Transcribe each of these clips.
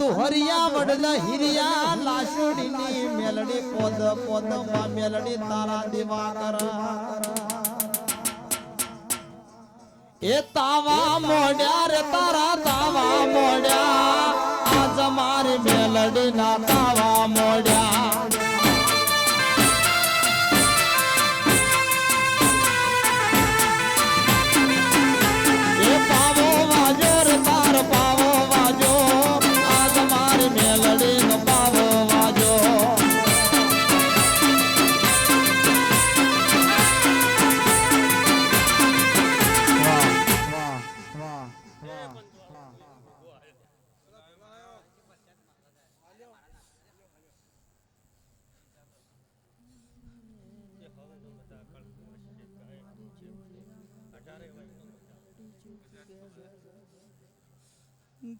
દુહરિયા વડલ હિરિયા લાશુડીની મેલડી પોદ પોદમાં મેલડી તારા દીવા કર એ તાવા મોડ્યા રે તારા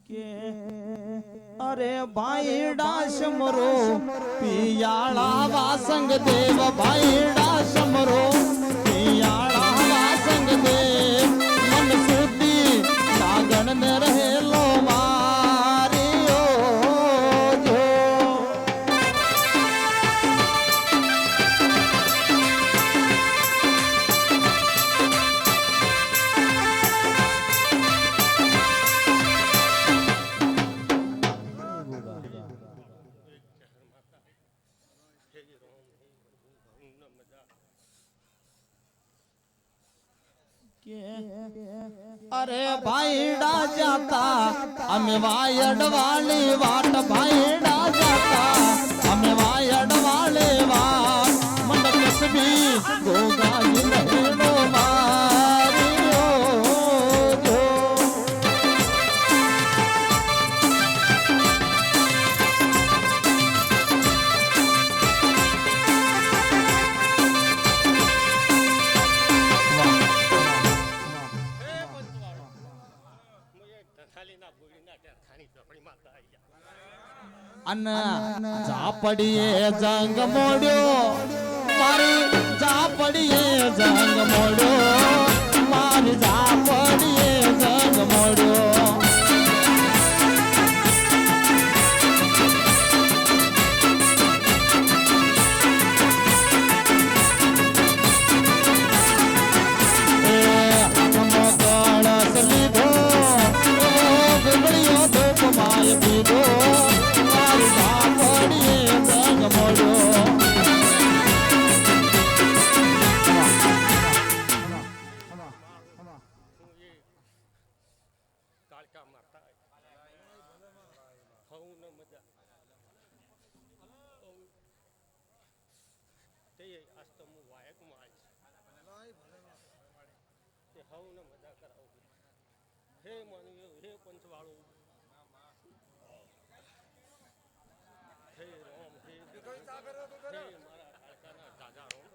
કે અરે ભાઈ ડાશમરો પિયાળા વાસંગ દેવ ભાઈ ડાશમરો અરે ભાઈડા જાતા અમે વાયડ વાળી વાટ ભાઈડા જાતા. અને ઝાપડીએ જંગ મોડ્યો. મારી ઝાપડીએ જંગ મોડ્યો. મારી ઝાપડીએ કાળકા મારતા હું ન મજા. તે આજ તો હું વાયકમાં આવીશ. તે હું ન મજા કરાવું. હે માનવી હે પંચવાળું. હે રામ હે હે મારા કાળકાના દાદા રોમ.